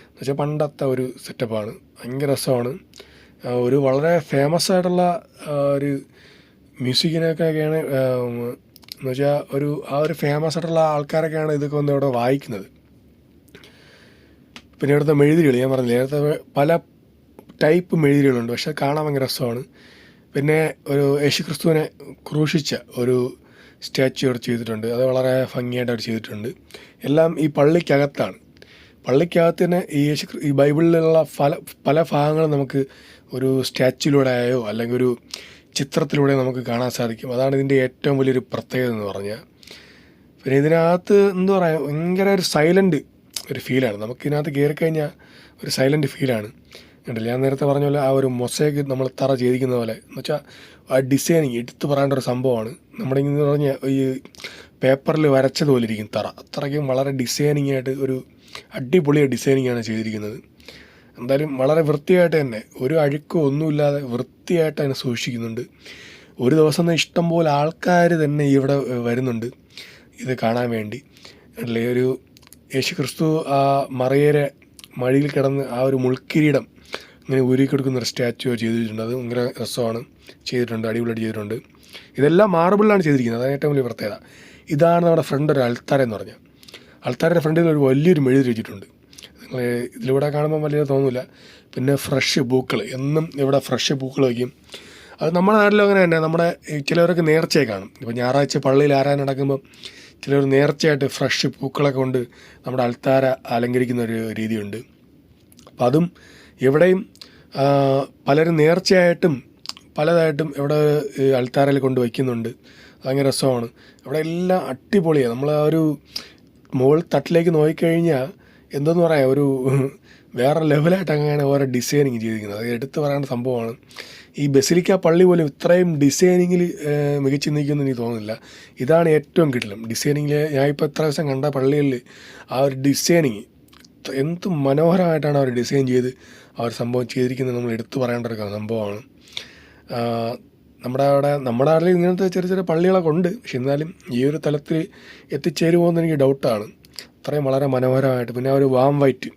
എന്ന് വെച്ചാൽ പണ്ടത്തെ ഒരു സെറ്റപ്പാണ് ഭയങ്കര രസമാണ്. ഒരു വളരെ ഫേമസ് ആയിട്ടുള്ള ഒരു മ്യൂസിക്കിനൊക്കെയാണ് എന്ന് വെച്ചാൽ ഒരു ആ ഒരു ഫേമസ് ആയിട്ടുള്ള ആൾക്കാരൊക്കെയാണ് ഇതൊക്കെ വന്ന് ഇവിടെ വായിക്കുന്നത്. പിന്നെ ഇവിടുത്തെ മെഴുതിരികൾ ഞാൻ പറഞ്ഞില്ല നേരത്തെ പല ടൈപ്പ് മെഴുതിരികളുണ്ട് പക്ഷെ കാണാൻ ഭയങ്കര രസമാണ്. പിന്നെ ഒരു യേശുക്രിസ്തുവിനെ ക്രൂശിച്ച ഒരു സ്റ്റാച്ചു അവിടെ ചെയ്തിട്ടുണ്ട്. അത് വളരെ ഭംഗിയായിട്ട് അവർ ചെയ്തിട്ടുണ്ട്. എല്ലാം ഈ പള്ളിക്കകത്താണ്. പള്ളിക്കകത്ത് തന്നെ ഈ യേശു ഈ ബൈബിളിലുള്ള പല പല ഭാഗങ്ങളും നമുക്ക് ഒരു സ്റ്റാച്ചുയിലൂടെ ആയോ അല്ലെങ്കിൽ ഒരു ചിത്രത്തിലൂടെ നമുക്ക് കാണാൻ സാധിക്കും. അതാണ് ഇതിന്റെ ഏറ്റവും വലിയൊരു പ്രത്യേകത എന്ന് പറഞ്ഞാൽ. പിന്നെ ഇതിനകത്ത് എന്താ പറയുക ഭയങ്കര ഒരു സൈലന്റ് ഒരു ഫീലാണ് നമുക്കിതിനകത്ത് കയറി കഴിഞ്ഞാൽ ഒരു സൈലന്റ് ഫീലാണ് കണ്ടില്ല? ഞാൻ നേരത്തെ പറഞ്ഞ പോലെ ആ ഒരു മൊസൈക്ക് നമ്മൾ തറ ചെയ്തിരിക്കുന്ന പോലെ. എന്ന് വെച്ചാൽ ആ ഡിസൈനിങ് എടുത്തു പറയേണ്ട ഒരു സംഭവമാണ്. നമ്മുടെ ഇങ്ങനെ പറഞ്ഞ ഈ പേപ്പറിൽ വരച്ചതുപോലെ ഇരിക്കും തറ. അത്രയ്ക്കും വളരെ ഡിസൈനിങ് ആയിട്ട് ഒരു അടിപൊളിയ ഡിസൈനിങ് ആണ് ചെയ്തിരിക്കുന്നത്. എന്തായാലും വളരെ വൃത്തിയായിട്ട് തന്നെ ഒരു അഴുക്കോ ഒന്നുമില്ലാതെ വൃത്തിയായിട്ട് അതിനെ സൂക്ഷിക്കുന്നുണ്ട്. ഒരു ദിവസം ഇഷ്ടം പോലെ ആൾക്കാർ തന്നെ ഇവിടെ വരുന്നുണ്ട് ഇത് കാണാൻ വേണ്ടി. അല്ലേ ഒരു യേശു ക്രിസ്തു ആ മറയേരെ മഴയിൽ കിടന്ന് ആ ഒരു മുൾക്കിരീടം ഇങ്ങനെ ഊരി കൊടുക്കുന്ന ഒരു സ്റ്റാച്യു ചെയ്തിട്ടുണ്ട്. അത് ഭയങ്കര രസമാണ്. ചെയ്തിട്ടുണ്ട് അടിപൊളിയായിട്ട് ചെയ്തിട്ടുണ്ട്. ഇതെല്ലാം മാർബിളിലാണ് ചെയ്തിരിക്കുന്നത്. അതാണ് ഏറ്റവും വലിയ പ്രത്യേകത. ഇതാണ് നമ്മുടെ ഫ്രണ്ട് ഒരു അൾത്താര എന്ന് പറഞ്ഞാൽ. അൾത്താരയുടെ ഫ്രണ്ടിൽ ഒരു വലിയൊരു മെഴുതി വെച്ചിട്ടുണ്ട്. നിങ്ങൾ ഇതിലൂടെ കാണുമ്പോൾ വലിയ തോന്നില്ല പിന്നെ ഫ്രഷ് പൂക്കൾ. എന്നും ഇവിടെ ഫ്രഷ് പൂക്കൾ വയ്ക്കും. അത് നമ്മുടെ നാട്ടിലും അങ്ങനെ തന്നെ. നമ്മുടെ ചിലവരൊക്കെ നേർച്ചയെ കാണും. ഇപ്പോൾ ഞായറാഴ്ച പള്ളിയിൽ ആരാൻ നടക്കുമ്പോൾ ചിലർ നേർച്ചയായിട്ട് ഫ്രഷ് പൂക്കളൊക്കെ കൊണ്ട് നമ്മുടെ അൾത്താര അലങ്കരിക്കുന്ന ഒരു രീതിയുണ്ട്. അപ്പം അതും എവിടെയും പലരും നേർച്ചയായിട്ടും പലതായിട്ടും ഇവിടെ അൾത്താരയിൽ കൊണ്ട് വയ്ക്കുന്നുണ്ട്. ഭയങ്കര രസമാണ്. ഇവിടെ എല്ലാം അടിപൊളിയാണ് നമ്മൾ ആ ഒരു മുകൾ തട്ടിലേക്ക് നോക്കിക്കഴിഞ്ഞാൽ എന്തെന്ന് പറയാം ഒരു വേറെ ലെവലായിട്ട് അങ്ങനെയാണ് ഓരോ ഡിസൈനിങ് ചെയ്തിരിക്കുന്നത്. അത് എടുത്തു പറയേണ്ട സംഭവമാണ്. ഈ ബസിലിക്ക പള്ളി പോലും ഇത്രയും ഡിസൈനിങ്ങിൽ മികച്ചു നിൽക്കുമെന്ന് എനിക്ക് തോന്നുന്നില്ല. ഇതാണ് ഏറ്റവും കിട്ടലും ഡിസൈനിങ്ങിൽ ഞാൻ ഇപ്പോൾ എത്ര ദിവസം കണ്ട പള്ളികളിൽ ആ ഒരു ഡിസൈനിങ് എന്ത് മനോഹരമായിട്ടാണ് അവർ ഡിസൈൻ ചെയ്ത് അവർ സംഭവം ചെയ്തിരിക്കുന്നത് നമ്മൾ എടുത്തു പറയേണ്ട ഒരു സംഭവമാണ്. നമ്മുടെ അവിടെ നമ്മുടെ നാട്ടിൽ ഇങ്ങനത്തെ ചെറിയ ചെറിയ പള്ളികളൊക്കെ ഉണ്ട്. പക്ഷെ എന്നാലും ഈ ഒരു തലത്തിൽ എത്തിച്ചേരുമോ എന്ന് എനിക്ക് ഡൗട്ടാണ് അത്രയും വളരെ മനോഹരമായിട്ട്. പിന്നെ ആ ഒരു വാം വൈറ്റ്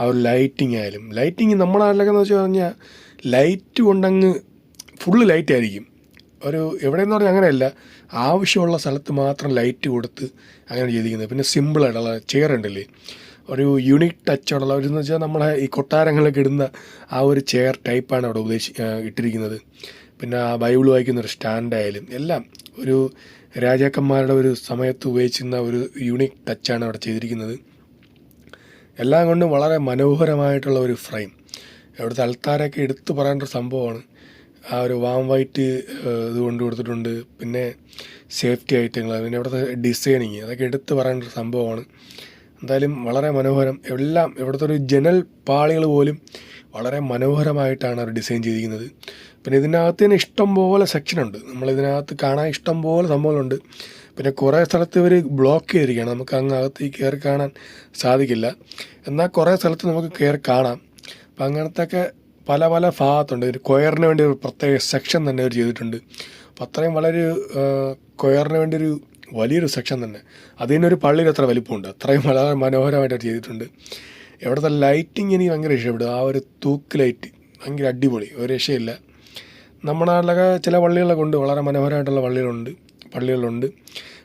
ആ ഒരു ലൈറ്റിംഗ് ആയാലും. ലൈറ്റിംഗ് നമ്മുടെ നാട്ടിലൊക്കെ എന്ന് വെച്ച് കഴിഞ്ഞാൽ ലൈറ്റ് കൊണ്ടങ്ങ് ഫുള്ള് ലൈറ്റ് ആയിരിക്കും. ഒരു എവിടെയെന്ന് പറഞ്ഞാൽ അങ്ങനെയല്ല ആവശ്യമുള്ള സ്ഥലത്ത് മാത്രം ലൈറ്റ് കൊടുത്ത് അങ്ങനെ ചെയ്തിരിക്കുന്നത്. പിന്നെ സിമ്പിളായിട്ടുള്ള ചെയർ ഉണ്ടല്ലേ? ഒരു യൂണിക് ഉള്ള ഒരു എന്ന് വെച്ചാൽ നമ്മളെ ഈ കൊട്ടാരങ്ങളിലൊക്കെ ഇടുന്ന ആ ഒരു ചെയർ ടൈപ്പാണ് അവിടെ ഉപദേശി ഇട്ടിരിക്കുന്നത്. പിന്നെ ബൈബിൾ വായിക്കുന്ന ഒരു സ്റ്റാൻഡായാലും എല്ലാം ഒരു രാജാക്കന്മാരുടെ ഒരു സമയത്ത് ഉപയോഗിച്ചിരുന്ന ഒരു യൂണിക് ടച്ചാണ് അവിടെ ചെയ്തിരിക്കുന്നത്. എല്ലാം കൊണ്ടും വളരെ മനോഹരമായിട്ടുള്ള ഒരു ഫ്രെയിം അവിടുത്തെ അൾത്താരൊക്കെ എടുത്തു പറയേണ്ട ഒരു സംഭവമാണ്. ആ ഒരു വാം വൈറ്റ് ഇത് കൊണ്ട് കൊടുത്തിട്ടുണ്ട്. പിന്നെ സേഫ്റ്റി ഐറ്റങ്ങൾ പിന്നെ ഇവിടുത്തെ ഡിസൈനിങ് അതൊക്കെ എടുത്തു പറയേണ്ട ഒരു സംഭവമാണ്. എന്തായാലും വളരെ മനോഹരം. എല്ലാം ഇവിടുത്തെ ഒരു ജനൽ പാളികൾ പോലും വളരെ മനോഹരമായിട്ടാണ് അവർ ഡിസൈൻ ചെയ്തിരിക്കുന്നത്. പിന്നെ ഇതിനകത്ത് തന്നെ ഇഷ്ടം പോലെ സെക്ഷനുണ്ട് നമ്മളിതിനകത്ത് കാണാൻ ഇഷ്ടം പോലെ സംഭവങ്ങളുണ്ട്. പിന്നെ കുറേ സ്ഥലത്ത് ഇവർ ബ്ലോക്ക് ചെയ്തിരിക്കുകയാണ്. നമുക്ക് അങ്ങ് അകത്തേക്ക് കയറി കാണാൻ സാധിക്കില്ല. എന്നാൽ കുറേ സ്ഥലത്ത് നമുക്ക് കയറി കാണാം. അപ്പം അങ്ങനത്തെയൊക്കെ പല പല ഭാഗത്തുണ്ട്. ഒരു കൊയറിന് വേണ്ടി ഒരു പ്രത്യേക സെക്ഷൻ തന്നെ അവർ ചെയ്തിട്ടുണ്ട്. അപ്പം അത്രയും വളരെ കൊയറിന് വേണ്ടി ഒരു വലിയൊരു സെക്ഷൻ തന്നെ. അതിനൊരു പള്ളിയിൽ അത്ര വലിപ്പമുണ്ട്. അത്രയും വളരെ മനോഹരമായിട്ട് ചെയ്തിട്ടുണ്ട്. ഇവിടുത്തെ ലൈറ്റിങ് എനിക്ക് ഭയങ്കര ഇഷ്ടപ്പെടും ആ ഒരു തൂക്ക് ലൈറ്റ് ഭയങ്കര അടിപൊളി. ഒരു രക്ഷയില്ല. നമ്മുടെ നാട്ടിലൊക്കെ ചില പള്ളികളൊക്കെ ഉണ്ട് വളരെ മനോഹരമായിട്ടുള്ള പള്ളികളുണ്ട്. പള്ളികളുണ്ട്.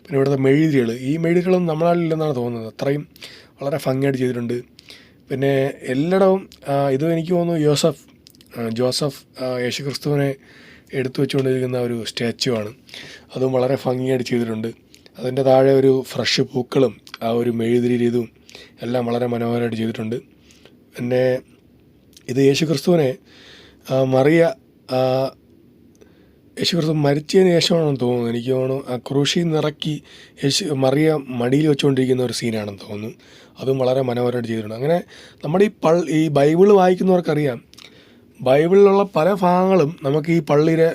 പിന്നെ ഇവിടുത്തെ മെഴുതിരികൾ ഈ മെഴുതികളൊന്നും നമ്മുടെ നാട്ടിലില്ലെന്നാണ് തോന്നുന്നത്. അത്രയും വളരെ ഭംഗിയായിട്ട് ചെയ്തിട്ടുണ്ട്. പിന്നെ എല്ലായിടവും ഇത് എനിക്ക് തോന്നുന്നു യോസഫ് ജോസഫ് യേശു ക്രിസ്തുവിനെ എടുത്തു വെച്ചുകൊണ്ടിരിക്കുന്ന ഒരു സ്റ്റാച്ചു ആണ്. അതും വളരെ ഭംഗിയായിട്ട് ചെയ്തിട്ടുണ്ട്. അതിന്റെ താഴെ ഒരു ഫ്രഷ് പൂക്കളും ആ ഒരു മെഴുതിരി ഇതും എല്ലാം വളരെ മനോഹരമായിട്ട് ചെയ്തിട്ടുണ്ട്. പിന്നെ ഇത് യേശു ക്രിസ്തുവിനെ മറിയ യേശു ക്രിസ്തു മരിച്ചതിന് ശേഷമാണെന്ന് തോന്നുന്നു. എനിക്ക് തോന്നുന്നു ആ ക്രൂശിൽ നിറക്കി യേശു മറിയ മടിയിൽ വെച്ചുകൊണ്ടിരിക്കുന്ന ഒരു സീനാണെന്ന് തോന്നുന്നു. അതും വളരെ മനോഹരമായിട്ട് ചെയ്തിട്ടുണ്ട്. അങ്ങനെ നമ്മുടെ ഈ പൾ ഈ ബൈബിൾ വായിക്കുന്നവർക്കറിയാം. ബൈബിളിലുള്ള പല ഭാഗങ്ങളും നമുക്ക് ഈ പള്ളിയിലെ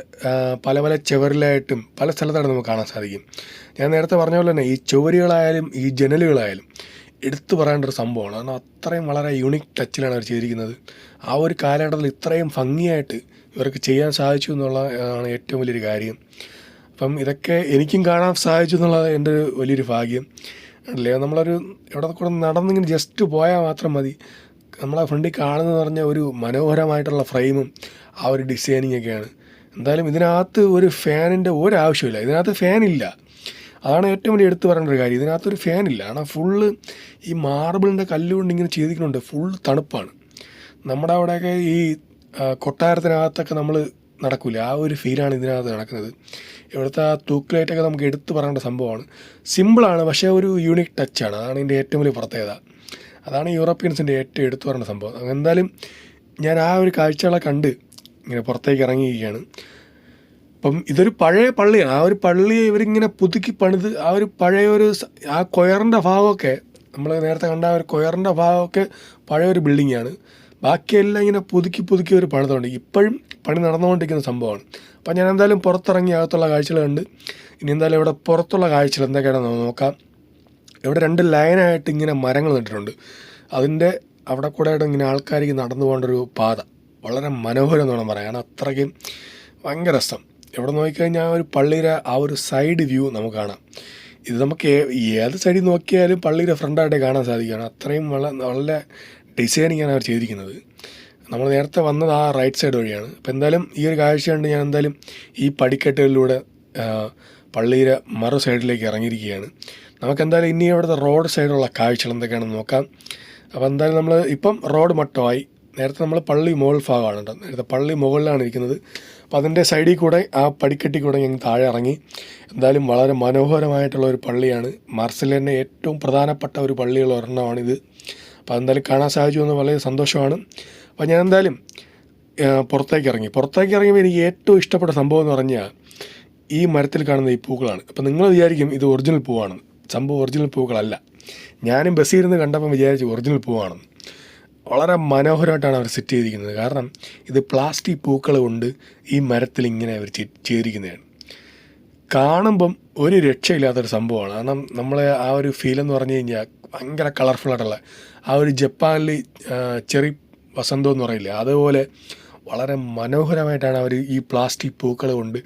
പല പല ചുവരിലായിട്ടും പല സ്ഥലത്തായിട്ട് നമുക്ക് കാണാൻ സാധിക്കും. ഞാൻ നേരത്തെ പറഞ്ഞ പോലെ തന്നെ ഈ ചുവരുകളായാലും ഈ ജനലുകളായാലും എടുത്തു പറയേണ്ട ഒരു സംഭവമാണ്. കാരണം അത്രയും വളരെ യൂണിക് ടച്ചിലാണ് അവർ ചെയ്തിരിക്കുന്നത്. ആ ഒരു കാലഘട്ടത്തിൽ ഇത്രയും ഭംഗിയായിട്ട് ഇവർക്ക് ചെയ്യാൻ സാധിച്ചു എന്നുള്ള ആണ് ഏറ്റവും വലിയൊരു കാര്യം. അപ്പം ഇതൊക്കെ എനിക്കും കാണാൻ സാധിച്ചു എന്നുള്ളത് എന്റെ ഒരു വലിയൊരു ഭാഗ്യം. അല്ലേ? നമ്മളൊരു എവിടെ കൂടെ നടന്നിങ്ങനെ ജസ്റ്റ് പോയാൽ മാത്രം മതി. നമ്മളെ ഫ്രണ്ടിൽ കാണുന്നതെന്ന് പറഞ്ഞ ഒരു മനോഹരമായിട്ടുള്ള ഫ്രെയിമും ആ ഒരു ഡിസൈനിങ് ഒക്കെയാണ് എന്തായാലും ഇതിനകത്ത് ഒരു ഫാനിന്റെ ഒരാവശ്യമില്ല ഇതിനകത്ത് ഫാനില്ല അതാണ് ഏറ്റവും വലിയ എടുത്തു പറയേണ്ട ഒരു കാര്യം. ഇതിനകത്തൊരു ഫാനില്ല. കാരണം ഫുള്ള് ഈ മാർബിളിന്റെ കല്ലുകൊണ്ട് ഇങ്ങനെ ചെയ്തിരിക്കുന്നുണ്ട് ഫുൾ തണുപ്പാണ്. നമ്മുടെ അവിടെയൊക്കെ ഈ കൊട്ടാരത്തിനകത്തൊക്കെ നമ്മൾ നടക്കില്ല ആ ഒരു ഫീലാണ് ഇതിനകത്ത് നടക്കുന്നത്. ഇവിടുത്തെ ആ തൂക്കിലേറ്റൊക്കെ നമുക്ക് എടുത്തു പറയേണ്ട സംഭവമാണ്. സിമ്പിളാണ് പക്ഷേ ഒരു യൂണിക് ടച്ചാണ് അതാണ് ഇതിന്റെ ഏറ്റവും വലിയ പ്രത്യേകത. അതാണ് യൂറോപ്യൻസിന്റെ ഏറ്റവും എടുത്തു പറയേണ്ട സംഭവം. എന്തായാലും ഞാൻ ആ ഒരു കാഴ്ചകളെ കണ്ട് ഇങ്ങനെ പുറത്തേക്ക് ഇറങ്ങിയിരിക്കുകയാണ്. അപ്പം ഇതൊരു പഴയ പള്ളിയാണ്. ആ ഒരു പള്ളി ഇവരിങ്ങനെ പുതുക്കി പണിത് ആ ഒരു പഴയ ഒരു ആ കൊയറിന്റെ ഭാഗമൊക്കെ നമ്മൾ നേരത്തെ കണ്ട ഒരു കൊയറിന്റെ ഭാഗമൊക്കെ പഴയ ഒരു ബിൽഡിങ്ങാണ്. ബാക്കിയെല്ലാം ഇങ്ങനെ പുതുക്കി പുതുക്കി ഒരു പണിതുകൊണ്ട് ഇപ്പോഴും പണി നടന്നുകൊണ്ടിരിക്കുന്ന സംഭവമാണ്. അപ്പം ഞാൻ എന്തായാലും പുറത്തിറങ്ങി അകത്തുള്ള കാഴ്ചകൾ കണ്ട് ഇനി എന്തായാലും ഇവിടെ പുറത്തുള്ള കാഴ്ചകൾ എന്തൊക്കെയാണെന്ന് നോക്കാം. ഇവിടെ രണ്ട് ലൈനായിട്ട് ഇങ്ങനെ മരങ്ങൾ നട്ടിട്ടുണ്ട്. അതിന്റെ അവിടെ കൂടെ ആയിട്ട് ഇങ്ങനെ ആൾക്കാർക്ക് നടന്നു പോകേണ്ട ഒരു പാത. വളരെ മനോഹരം എന്ന് വേണം പറയാൻ. അത്രയ്ക്കും ഭയങ്കര രസം. ഇവിടെ നോക്കിക്കഴിഞ്ഞാൽ ആ ഒരു പള്ളിയുടെ ആ ഒരു സൈഡ് വ്യൂ നമുക്ക് കാണാം. ഇത് നമുക്ക് ഏത് സൈഡിൽ നോക്കിയാലും പള്ളിയുടെ ഫ്രണ്ടായിട്ട് കാണാൻ സാധിക്കുകയാണ്. അത്രയും വളരെ നല്ല ഡിസൈനിങ്ങാണ് അവർ ചെയ്തിരിക്കുന്നത്. നമ്മൾ നേരത്തെ വന്നത് ആ റൈറ്റ് സൈഡ് വഴിയാണ്. അപ്പോൾ എന്തായാലും ഈ ഒരു കാഴ്ച കണ്ട് ഞാൻ എന്തായാലും ഈ പടിക്കെട്ടുകളിലൂടെ പള്ളിയുടെ മറു സൈഡിലേക്ക് ഇറങ്ങിയിരിക്കുകയാണ്. നമുക്ക് എന്തായാലും ഇനി ഇവിടുത്തെ റോഡ് സൈഡിലുള്ള കാഴ്ചകൾ എന്തൊക്കെയാണെന്ന് നോക്കാം. അപ്പോൾ എന്തായാലും നമ്മൾ ഇപ്പം റോഡ് മട്ടമായി. നേരത്തെ നമ്മൾ പള്ളി മുകൾ ഭാഗമാണ് കേട്ടോ. നേരത്തെ പള്ളി മുകളിലാണ് ഇരിക്കുന്നത്. അപ്പോൾ അതിന്റെ സൈഡിൽ കൂടെ ആ പടിക്കെട്ടി കൂടെ ഞങ്ങൾ താഴെ ഇറങ്ങി. എന്തായാലും വളരെ മനോഹരമായിട്ടുള്ള ഒരു പള്ളിയാണ്. മാർസലിന്റെ ഏറ്റവും പ്രധാനപ്പെട്ട ഒരു പള്ളിയുള്ള ഒരെണ്ണമാണിത്. അപ്പോൾ എന്തായാലും കാണാൻ സാധിച്ചു എന്ന് വളരെ സന്തോഷമാണ്. അപ്പോൾ ഞാൻ എന്തായാലും പുറത്തേക്ക് ഇറങ്ങി. പുറത്തേക്ക് ഇറങ്ങിയപ്പോൾ എനിക്ക് ഏറ്റവും ഇഷ്ടപ്പെട്ട സംഭവം എന്ന് പറഞ്ഞാൽ ഈ മരത്തിൽ കാണുന്ന ഈ പൂക്കളാണ്. അപ്പോൾ നിങ്ങൾ വിചാരിക്കും ഇത് ഒറിജിനൽ പൂവാണ് സംഭവം ഒറിജിനൽ പൂക്കളല്ല. ഞാനും ബസ്സിൽ ഇരുന്ന് കണ്ടപ്പം വിചാരിച്ചു ഒറിജിനൽ പൂവാണെന്ന്. വളരെ മനോഹരമായിട്ടാണ് അവർ സെറ്റ് ചെയ്തിരിക്കുന്നത്. കാരണം ഇത് പ്ലാസ്റ്റിക് പൂക്കൾ കൊണ്ട് ഈ മരത്തിൽ ഇങ്ങനെ അവർ ചെയ്തിരിക്കുന്നതാണ്. കാണുമ്പം ഒരു രക്ഷയില്ലാത്തൊരു സംഭവമാണ്. കാരണം നമ്മളെ ആ ഒരു ഫീൽ എന്ന് പറഞ്ഞു കഴിഞ്ഞാൽ ഭയങ്കര കളർഫുള്ളായിട്ടുള്ള ആ ഒരു ജപ്പാനിൽ ചെറി വസന്തം എന്ന് പറയില്ല അതുപോലെ വളരെ മനോഹരമായിട്ടാണ് അവർ ഈ പ്ലാസ്റ്റിക് പൂക്കൾ കൊണ്ട്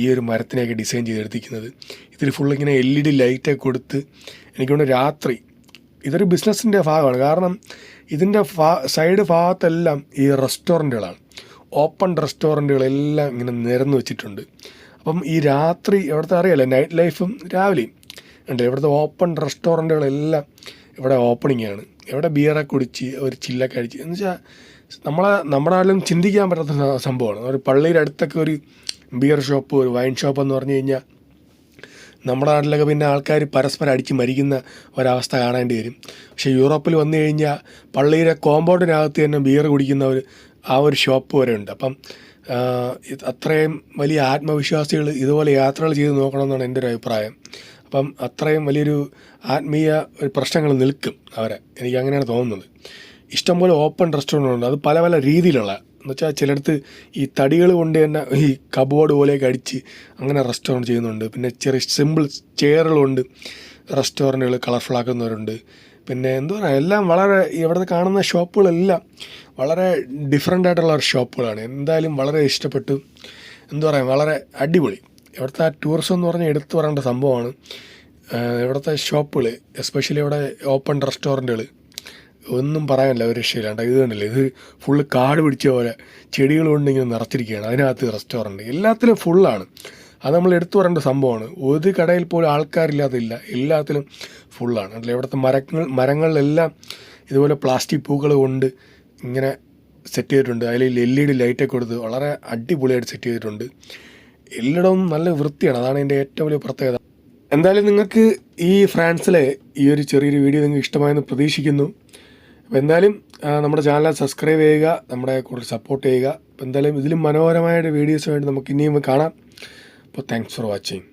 ഈ ഒരു മരത്തിനെയൊക്കെ ഡിസൈൻ ചെയ്തെടുത്തിരിക്കുന്നത്. ഇതിൽ ഫുൾ ഇങ്ങനെ എൽ ഇ ഡി ലൈറ്റൊക്കെ കൊടുത്ത് എനിക്കൊണ്ട് രാത്രി ഇതൊരു ബിസിനസ്സിന്റെ ഭാഗമാണ്. കാരണം ഇതിന്റെ സൈഡ് ഭാഗത്തെല്ലാം ഈ റെസ്റ്റോറന്റുകളാണ് ഓപ്പൺ റെസ്റ്റോറന്റുകളെല്ലാം ഇങ്ങനെ നിരന്ന് വെച്ചിട്ടുണ്ട്. അപ്പം ഈ രാത്രി ഇവിടുത്തെ അറിയാലോ നൈറ്റ് ലൈഫും രാവിലെയും. ഉണ്ട് ഇവിടുത്തെ ഓപ്പൺ റെസ്റ്റോറന്റുകളെല്ലാം ഇവിടെ ഓപ്പണിംഗ് ആണ് ഇവിടെ ബിയറൊക്കെ കുടിച്ച് ഒരു ചില്ലൊക്കെ അടിച്ച് എന്ന് വെച്ചാൽ നമ്മളെ നമ്മുടെ നാട്ടിലും ചിന്തിക്കാൻ പറ്റാത്ത സംഭവമാണ്. ഒരു പള്ളിയുടെ അടുത്തൊക്കെ ഒരു ബിയർ ഷോപ്പ് ഒരു വൈൻ ഷോപ്പ് എന്ന് പറഞ്ഞു കഴിഞ്ഞാൽ നമ്മുടെ നാട്ടിലൊക്കെ പിന്നെ ആൾക്കാർ പരസ്പരം അടിച്ച് മരിക്കുന്ന ഒരവസ്ഥ കാണേണ്ടി വരും. പക്ഷേ യൂറോപ്പിൽ വന്നു കഴിഞ്ഞാൽ പള്ളിയിലെ കോമ്പൗണ്ടിനകത്ത് തന്നെ ബിയർ കുടിക്കുന്ന ഒരു ആ ഒരു ഷോപ്പ് വരെ ഉണ്ട്. അപ്പം അത്രയും വലിയ ആത്മവിശ്വാസികൾ ഇതുപോലെ യാത്രകൾ ചെയ്ത് നോക്കണമെന്നാണ് എന്റെ ഒരു അഭിപ്രായം. അപ്പം അത്രയും വലിയൊരു ആത്മീയ ഒരു പ്രശ്നങ്ങൾ നിൽക്കും അവരെ. എനിക്ക് അങ്ങനെയാണ് തോന്നുന്നത്. ഇഷ്ടംപോലെ ഓപ്പൺ റെസ്റ്റോറന്റ് ഉണ്ട് അത് പല പല രീതിയിലുള്ള എന്ന് വെച്ചാൽ ചിലയിടത്ത് ഈ തടികൾ കൊണ്ട് തന്നെ ഈ കബോർഡ് പോലെയൊക്കെ അടിച്ച് അങ്ങനെ റെസ്റ്റോറന്റ് ചെയ്യുന്നുണ്ട്. പിന്നെ ചെറിയ സിമ്പിൾ ചെയറുകളുണ്ട് റെസ്റ്റോറന്റുകൾ കളർഫുൾ ആക്കുന്നവരുണ്ട്. പിന്നെ എന്താ പറയുക എല്ലാം വളരെ ഇവിടുത്തെ കാണുന്ന ഷോപ്പുകളെല്ലാം വളരെ ഡിഫറെന്റ് ആയിട്ടുള്ള ഷോപ്പുകളാണ്. എന്തായാലും വളരെ ഇഷ്ടപ്പെട്ടു. എന്താ പറയുക വളരെ അടിപൊളി. ഇവിടുത്തെ ടൂറിസം എന്ന് പറഞ്ഞാൽ എടുത്തു പറയേണ്ട സംഭവമാണ്. ഇവിടുത്തെ ഷോപ്പുകൾ എസ്പെഷ്യലി ഇവിടെ ഓപ്പൺ റെസ്റ്റോറന്റുകൾ ഒന്നും പറയാനില്ല ഒരു രക്ഷയില്ലാണ്ട് ഇത് കണ്ടില്ല? ഇത് ഫുള്ള് കാട് പിടിച്ച പോലെ ചെടികൾ കൊണ്ട് ഇങ്ങനെ നിറച്ചിരിക്കുകയാണ്. അതിനകത്ത് റെസ്റ്റോറന്റ് എല്ലാത്തിലും ഫുള്ളാണ് അത് നമ്മൾ എടുത്തു പറയേണ്ട സംഭവമാണ്. ഒരു കടയിൽ പോലും ആൾക്കാരില്ലാതില്ല. എല്ലാത്തിലും ഫുള്ളാണ് അല്ല ഇവിടുത്തെ മരങ്ങൾ മരങ്ങളിലെല്ലാം ഇതുപോലെ പ്ലാസ്റ്റിക് പൂക്കൾ കൊണ്ട് ഇങ്ങനെ സെറ്റ് ചെയ്തിട്ടുണ്ട്. അതിൽ എൽ ഇ ഡി ലൈറ്റൊക്കെ കൊടുത്ത് വളരെ അടിപൊളിയായിട്ട് സെറ്റ് ചെയ്തിട്ടുണ്ട്. എല്ലായിടവും നല്ല വൃത്തിയാണ്. അതാണ് എന്റെ ഏറ്റവും വലിയ പ്രത്യേകത. എന്തായാലും നിങ്ങൾക്ക് ഈ ഫ്രാൻസിലെ ഈ ഒരു ചെറിയൊരു വീഡിയോ നിങ്ങൾക്ക് ഇഷ്ടമായെന്ന് പ്രതീക്ഷിക്കുന്നു. അപ്പോൾ എന്തായാലും നമ്മുടെ ചാനൽ സബ്സ്ക്രൈബ് ചെയ്യുക നമ്മുടെ കൂടുതൽ സപ്പോർട്ട് ചെയ്യുക. അപ്പോൾ എന്തായാലും ഇതിലും മനോഹരമായ വീഡിയോസ് വേണ്ടി നമുക്ക് ഇനിയും കാണാം. അപ്പോൾ താങ്ക്സ് ഫോർ വാച്ചിങ്